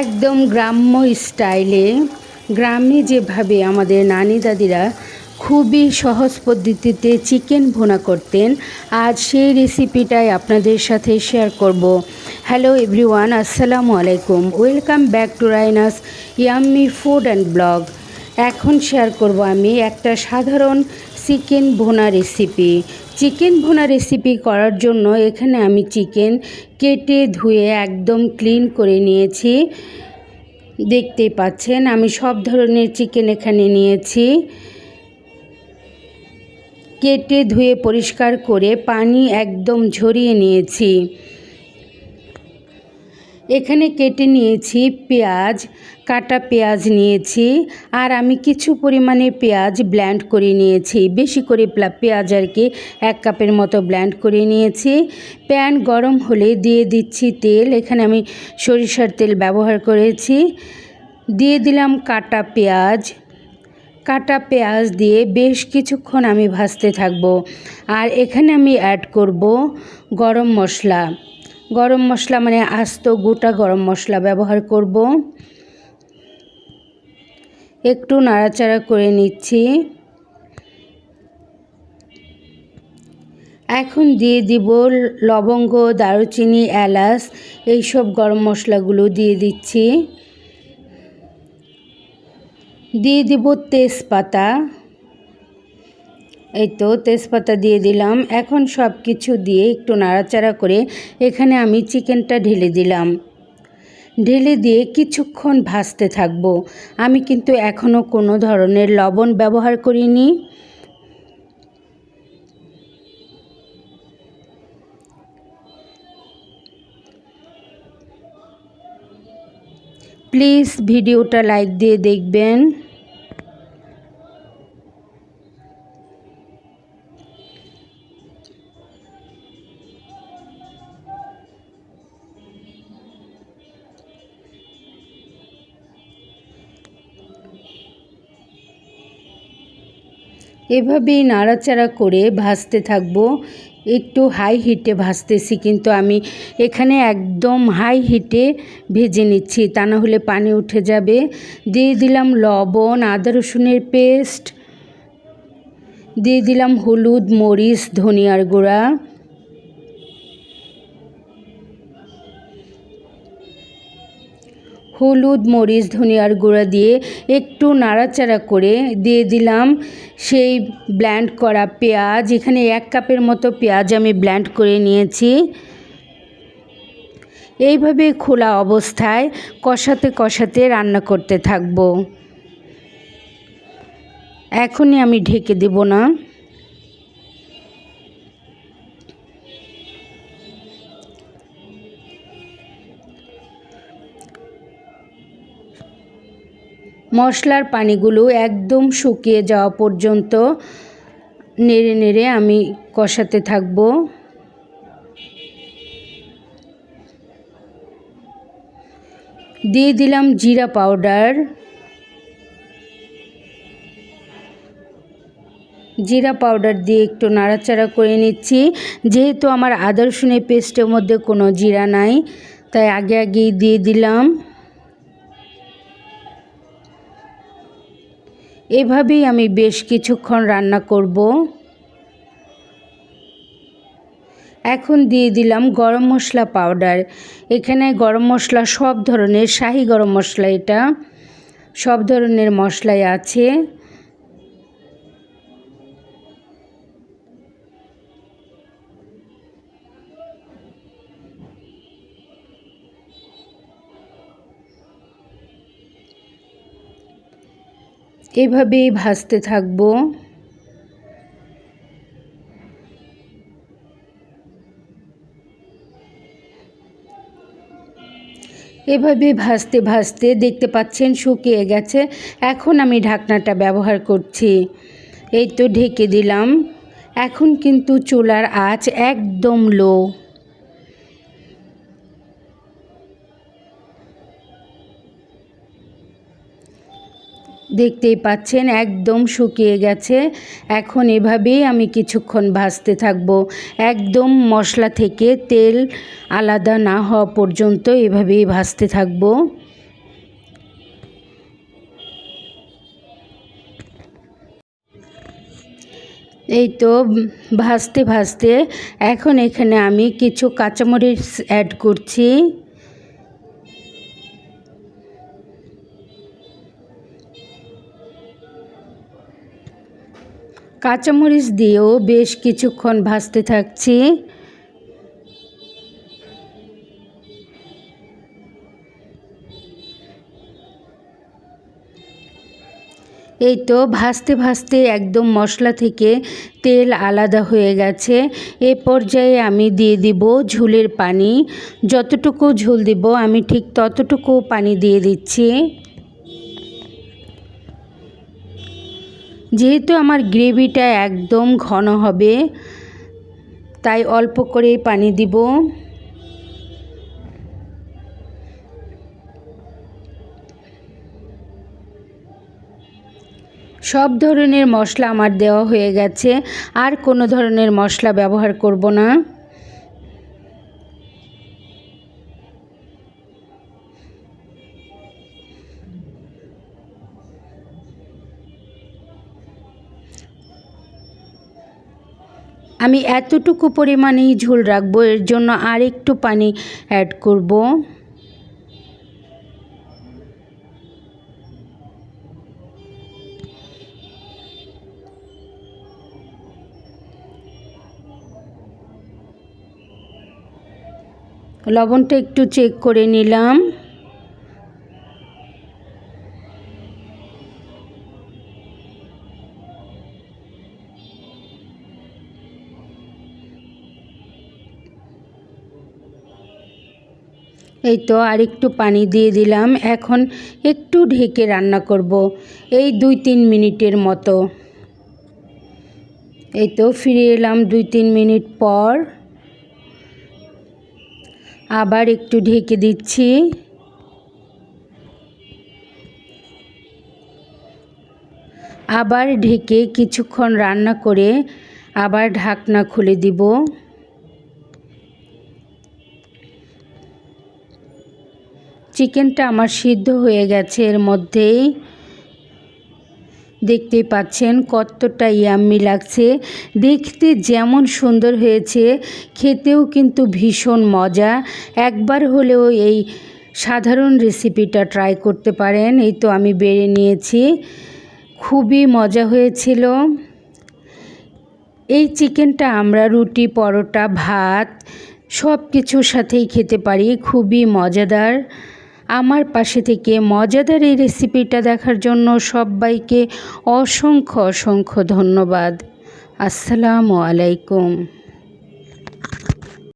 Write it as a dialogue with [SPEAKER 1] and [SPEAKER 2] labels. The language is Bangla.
[SPEAKER 1] একদম গ্রাম্য স্টাইলে গ্রামে যেভাবে আমাদের নানি দাদিরা খুবই সহজ পদ্ধতিতে চিকেন ভুনা করতেন, আজ সেই রেসিপিটাই আপনাদের সাথে শেয়ার করব। হ্যালো এভরিওয়ান আসসালামু আলাইকুম। Welcome back to Rainas yummy food and blog এখন শেয়ার করব আমি একটা সাধারণ চিকেন ভুনা রেসিপি চিকেন ভোনা রেসিপি করার জন্য এখানে আমি চিকেন কেটে ধুয়ে একদম ক্লিন করে নিয়েছি। দেখতে পাচ্ছেন, আমি সব ধরনের চিকেন এখানে নিয়েছি। কেটে ধুয়ে পরিষ্কার করে পানি একদম ঝরিয়ে নিয়েছি। এখানে কেটে নিয়েছি পেঁয়াজ, কাটা পেঁয়াজ নিয়েছি আর আমি কিছু পরিমাণে পেঁয়াজ ব্ল্যান্ড করে নিয়েছি। বেশি করে পেঁয়াজ আর কি এক কাপের মতো ব্ল্যান্ড করে নিয়েছি। প্যান গরম হলে দিয়ে দিচ্ছি তেল। এখানে আমি সরিষার তেল ব্যবহার করেছি। দিয়ে দিলাম কাটা পেঁয়াজ। কাটা পেঁয়াজ দিয়ে বেশ কিছুক্ষণ আমি ভাজতে থাকব। আর এখানে আমি অ্যাড করব গরম মশলা। গরম মশলা মানে আস্ত গোটা গরম মশলা ব্যবহার করব। একটু নাড়াচাড়া করে নিচ্ছি। এখন দিয়ে দিব লবঙ্গ, দারুচিনি, এলাচ, এইসব গরম মশলাগুলো দিয়ে দিচ্ছি। দিয়ে দিব তেজপাতা। এই তো তেজপাতা দিয়ে দিলাম। এখন সব কিছু দিয়ে একটু নাড়াচাড়া করে এখানে আমি চিকেনটা ঢেলে দিলাম। ঢেলে দিয়ে কিছুক্ষণ ভাজতে থাকব। আমি কিন্তু এখনও কোনো ধরনের লবণ ব্যবহার করিনি। প্লিজ ভিডিওটা লাইক দিয়ে দেখবেন। এভাবেই নাড়াচাড়া করে ভাজতে থাকব। একটু হাই হিটে ভাজতেছি, কিন্তু আমি এখানে একদম হাই হিটে ভেজে নিচ্ছি, তা না হলে পানি উঠে যাবে। দিয়ে দিলাম লবণ, আদা রসুনের পেস্ট দিয়ে দিলাম হলুদ, মরিচ, ধনিয়ার গুঁড়া। হলুদ মরিচ, ধনিয়ার গুঁড়া দিয়ে একটু নাড়াচাড়া করে দিয়ে দিলাম। সেই ব্ল্যান্ড করা পেঁয়াজ, এখানে এক কাপের মতো পেঁয়াজ আমি ব্ল্যান্ড করে নিয়েছি। এইভাবে খোলা অবস্থায় কষাতে কষাতে রান্না করতে থাকব। এখনই আমি ঢেকে দেব না। মশলার পানিগুলো একদম শুকিয়ে যাওয়া পর্যন্ত নেড়ে নেড়ে আমি কষাতে থাকব। দিয়ে দিলাম জিরা পাউডার। জিরা পাউডার দিয়ে একটু নাড়াচাড়া করে নিচ্ছি। যেহেতু আমার আদা পেস্টের মধ্যে কোনো জিরা নাই, তাই আগে আগেই দিয়ে দিলাম। এভাবেই আমি বেশ কিছুক্ষণ রান্না করব। এখন দিয়ে দিলাম গরম মশলা পাউডার। এখানে গরম মশলা সব ধরনের, শাহি গরম মশলা এটা, সব ধরনের মশলাই আছে। এভাবেই ভাজতে থাকব। এভাবে ভাজতে ভাজতে দেখতে পাচ্ছেন শুকিয়ে গেছে। এখন আমি ঢাকনাটা ব্যবহার করছি। এই তো ঢেকে দিলাম। এখন কিন্তু চুলার আঁচ একদম লো দেখতেই পাচ্ছেন, একদম শুকিয়ে গেছে। এখন এভাবেই আমি কিছুক্ষণ ভাজতে থাকব। একদম মশলা থেকে তেল আলাদা না হওয়া পর্যন্ত এভাবেই ভাজতে থাকব। এই তো ভাজতে ভাজতে এখন এখানে আমি কিছু কাঁচামরিচ অ্যাড করছি। কাঁচামরিচ দিয়েও বেশ কিছুক্ষণ ভাজতে থাকছি। এই তো ভাজতে ভাজতে একদম মশলা থেকে তেল আলাদা হয়ে গেছে। এ পর্যায়ে আমি দিয়ে দিব ঝোলের পানি। যতটুকু ঝোল দিব আমি ঠিক ততটুকু পানি দিয়ে দিচ্ছি। যেহেতু আমার গ্রেভিটা একদম ঘন হবে, তাই অল্প করেই পানি দিব। সব ধরনের মশলা আমার দেওয়া হয়ে গেছে, আর কোনো ধরনের মশলা ব্যবহার করব না। আমি এতটুকু পরিমাণেই ঝোল রাখব, এর জন্য আর একটু পানি অ্যাড করব। লবণটা একটু চেক করে নিলাম। এই তো আর একটু পানি দিয়ে দিলাম। এখন একটু ঢেকে রান্না করব। এই দুই তিন মিনিটের মতো। এই তো ফিরে এলাম দুই তিন মিনিট পর। আবার একটু ঢেকে দিচ্ছি। আবার ঢেকে কিছুক্ষণ রান্না করে আবার ঢাকনা খুলে দিব। চিকেনটা আমার সিদ্ধ হয়ে গেছে। এর মধ্যেই দেখতেই পাচ্ছেন কতটা ইয়াম্মি লাগছে। দেখতে যেমন সুন্দর হয়েছে, খেতেও কিন্তু ভীষণ মজা। একবার হলেও এই সাধারণ রেসিপিটা ট্রাই করতে পারেন। এই তো আমি বেড়ে নিয়েছি। খুবই মজা হয়েছিল। এই চিকেনটা আমরা রুটি, পরোটা, ভাত সব কিছুর সাথেই খেতে পারি। খুবই মজাদার। আমার পাশে থেকে মজাদার এই রেসিপিটা দেখার জন্য সবাইকে অসংখ্য অসংখ্য ধন্যবাদ। আসসালামু আলাইকুম।